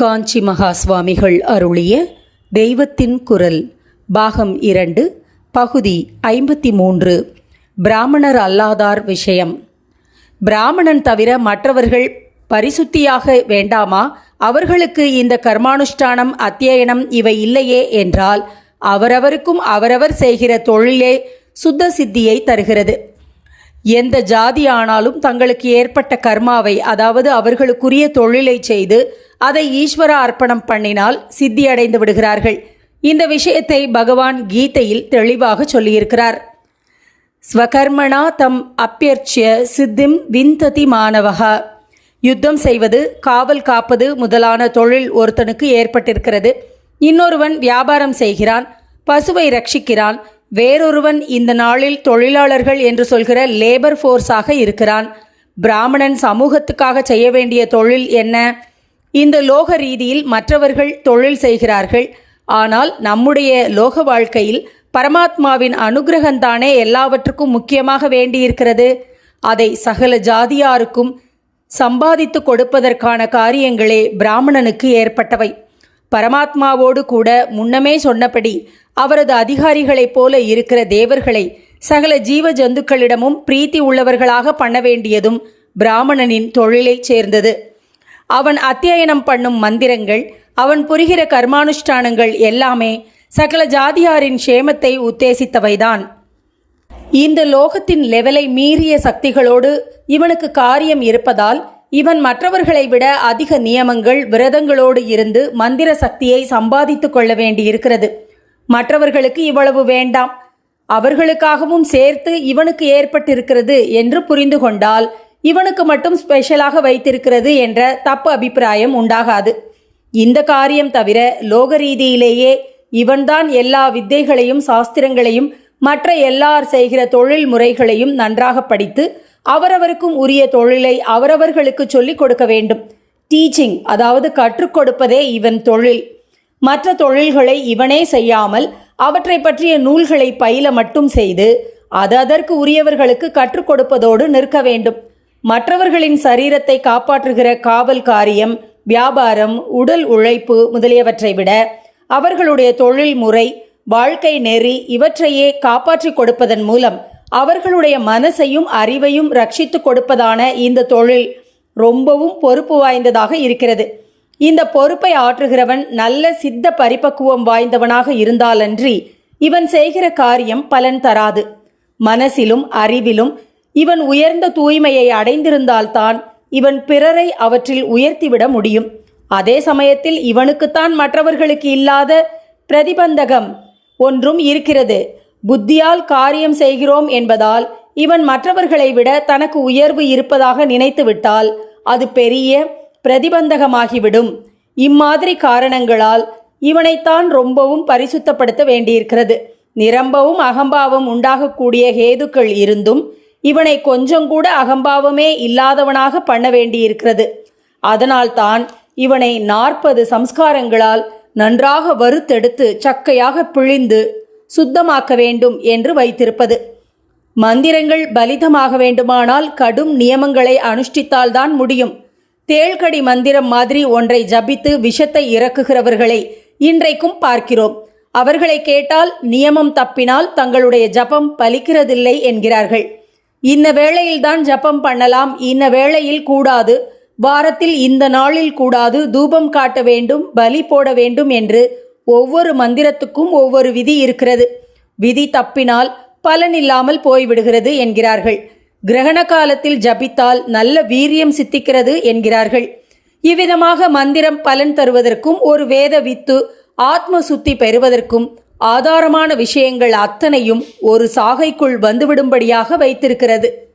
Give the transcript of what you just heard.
காஞ்சி மகா சுவாமிகள் அருளிய தெய்வத்தின் குரல் பாகம் இரண்டு பகுதி ஐம்பத்தி மூன்று பிராமணர் அல்லாதார் விஷயம். பிராமணன் தவிர மற்றவர்கள் பரிசுத்தியாக வேண்டாமா? அவர்களுக்கு இந்த கர்மானுஷ்டானம் அத்தியனம் இவை இல்லையே என்றால் அவரவருக்கும் அவரவர் செய்கிற தொழிலே சுத்த சித்தியை தருகிறது. எந்த ஜாதி ஆனாலும் தங்களுக்கு ஏற்பட்ட கர்மாவை அதாவது அவர்களுக்குரிய தொழிலை செய்து அதை ஈஸ்வர அர்ப்பணம் பண்ணினால் சித்தி அடைந்து விடுகிறார்கள். இந்த விஷயத்தை பகவான் கீதையில் தெளிவாக சொல்லியிருக்கிறார். ஸ்வகர்மணா தம் அப்பியர்ச்சிய சித்திம் விந்ததி மாணவகா யுத்தம் செய்வது காவல் காப்பது முதலான தொழில் ஒருத்தனுக்கு ஏற்பட்டிருக்கிறது. இன்னொருவன் வியாபாரம் செய்கிறான் பசுவை ரட்சிக்கிறான் வேறொருவன் இந்த நாளில் தொழிலாளர்கள் என்று சொல்கிற லேபர் ஃபோர்ஸாக இருக்கிறான். பிராமணன் சமூகத்துக்காக செய்ய வேண்டிய தொழில் என்ன? இந்த லோக ரீதியில் மற்றவர்கள் தொழில் செய்கிறார்கள். ஆனால் நம்முடைய லோக வாழ்க்கையில் பரமாத்மாவின் அனுகிரகந்தானே எல்லாவற்றுக்கும் முக்கியமாக வேண்டியிருக்கிறது. அதை சகல ஜாதியாருக்கும் சம்பாதித்து கொடுப்பதற்கான காரியங்களே பிராமணனுக்கு ஏற்பட்டவை. பரமாத்மாவோடு கூட முன்னமே சொன்னபடி அவரது அதிகாரிகளைப் போல இருக்கிற தேவர்களை சகல ஜீவ ஜந்துக்களிடமும் பிரீத்தி உள்ளவர்களாக பண்ண வேண்டியதும் பிராமணனின் தொழிலைச் சேர்ந்தது. அவன் அத்தியனம் பண்ணும் மந்திரங்கள் அவன் புரிகிற கர்மானுஷ்டானங்கள் எல்லாமே சகல ஜாதியாரின் க்ஷேமத்தை உத்தேசித்தவைதான். இந்த லோகத்தின் லெவலை மீறிய சக்திகளோடு இவனுக்கு காரியம் இருப்பதால் இவன் மற்றவர்களை விட அதிக நியமங்கள் விரதங்களோடு இருந்து மந்திர சக்தியை சம்பாதித்து கொள்ள வேண்டியிருக்கிறது. மற்றவர்களுக்கு இவ்வளவு வேண்டாம். அவர்களுக்காகவும் சேர்த்து இவனுக்கு ஏற்பட்டிருக்கிறது என்று புரிந்து கொண்டால் இவனுக்கு மட்டும் ஸ்பெஷலாக வைத்திருக்கிறது என்ற தப்பு அபிப்பிராயம் உண்டாகாது. இந்த காரியம் தவிர லோக ரீதியிலேயே இவன்தான் எல்லா வித்தைகளையும் சாஸ்திரங்களையும் மற்ற எல்லார் செய்கிற தொழில் முறைகளையும் நன்றாக படித்து அவரவருக்கும் உரிய தொழிலை அவரவர்களுக்கு சொல்லிக் கொடுக்க வேண்டும். டீச்சிங் அதாவது கற்றுக் கொடுப்பதே இவன் தொழில். மற்ற தொழில்களை இவனே செய்யாமல் அவற்றை பற்றிய நூல்களை பயில மட்டும் செய்து அது அதற்கு உரியவர்களுக்கு கற்றுக் கொடுப்பதோடு நிற்க வேண்டும். மற்றவர்களின் சரீரத்தை காப்பாற்றுகிற காவல் காரியம் வியாபாரம் உடல் உழைப்பு முதலியவற்றை விட அவர்களுடைய தொழில் முறை வாழ்க்கை நெறி இவற்றையே காப்பாற்றிக் கொடுப்பதன் மூலம் அவர்களுடைய மனசையும் அறிவையும் ரட்சித்து கொடுப்பதான இந்த தொழில் ரொம்பவும் பொறுப்பு வாய்ந்ததாக இருக்கிறது. இந்த பொறுப்பை ஆற்றுகிறவன் நல்ல சித்த பரிபக்குவம் வாய்ந்தவனாக இருந்தாலன்றி இவன் செய்கிற காரியம் பலன் தராது. மனசிலும் அறிவிலும் இவன் உயர்ந்த தூய்மையை அடைந்திருந்தால்தான் இவன் பிறரை அவற்றில் உயர்த்திவிட முடியும். அதே சமயத்தில் இவனுக்குத்தான் மற்றவர்களுக்கு இல்லாத பிரதிபந்தகம் ஒன்றும் இருக்கிறது. புத்தியால் காரியம் செய்கிறோம் என்பதால் இவன் மற்றவர்களை விட தனக்கு உயர்வு இருப்பதாக நினைத்துவிட்டால் அது பெரிய பிரதிபந்தகமாகிவிடும். இம்மாதிரி காரணங்களால் இவனைத்தான் ரொம்பவும் பரிசுத்தப்படுத்த வேண்டியிருக்கிறது. நிரம்பவும் அகம்பாவம் உண்டாகக்கூடிய ஹேதுக்கள் இருந்தும் இவனை கொஞ்சம் கூட அகம்பாவமே இல்லாதவனாக பண்ண வேண்டியிருக்கிறது. அதனால்தான் இவனை நாற்பது சம்ஸ்காரங்களால் நன்றாக வறுத்தெடுத்து சக்கையாக பிழிந்து சுத்தமாக்க வேண்டும் என்று வைத்திருப்பது. மந்திரங்கள் பலிதமாக வேண்டுமானால் கடும் நியமங்களை அனுஷ்டித்தால்தான் முடியும். தேள்கடி மந்திரம் மாதிரி ஒன்றை ஜபித்து விஷத்தை இறக்குகிறவர்களை இன்றைக்கும் பார்க்கிறோம். அவர்களை கேட்டால் நியமம் தப்பினால் தங்களுடைய ஜபம் பலிக்கிறதில்லை என்கிறார்கள். இந்த வேளையில்தான் ஜபம் பண்ணலாம் இன்ன வேளையில் கூடாது. வாரத்தில் இந்த நாளில் கூடாது தூபம் காட்ட வேண்டும் பலி போட வேண்டும் என்று ஒவ்வொரு மந்திரத்துக்கும் ஒவ்வொரு விதி இருக்கிறது. விதி தப்பினால் பலனில்லாமல் போய்விடுகிறது என்கிறார்கள். கிரகண காலத்தில் ஜபித்தால் நல்ல வீரியம் சித்திக்கிறது என்கிறார்கள். இவ்விதமாக மந்திரம் பலன் தருவதற்கும் ஒரு வேத வித்து ஆத்ம சுத்தி பெறுவதற்கும் ஆதாரமான விஷயங்கள் அத்தனையும் ஒரு சாகைக்குள் வந்துவிடும்படியாக வைத்திருக்கிறது.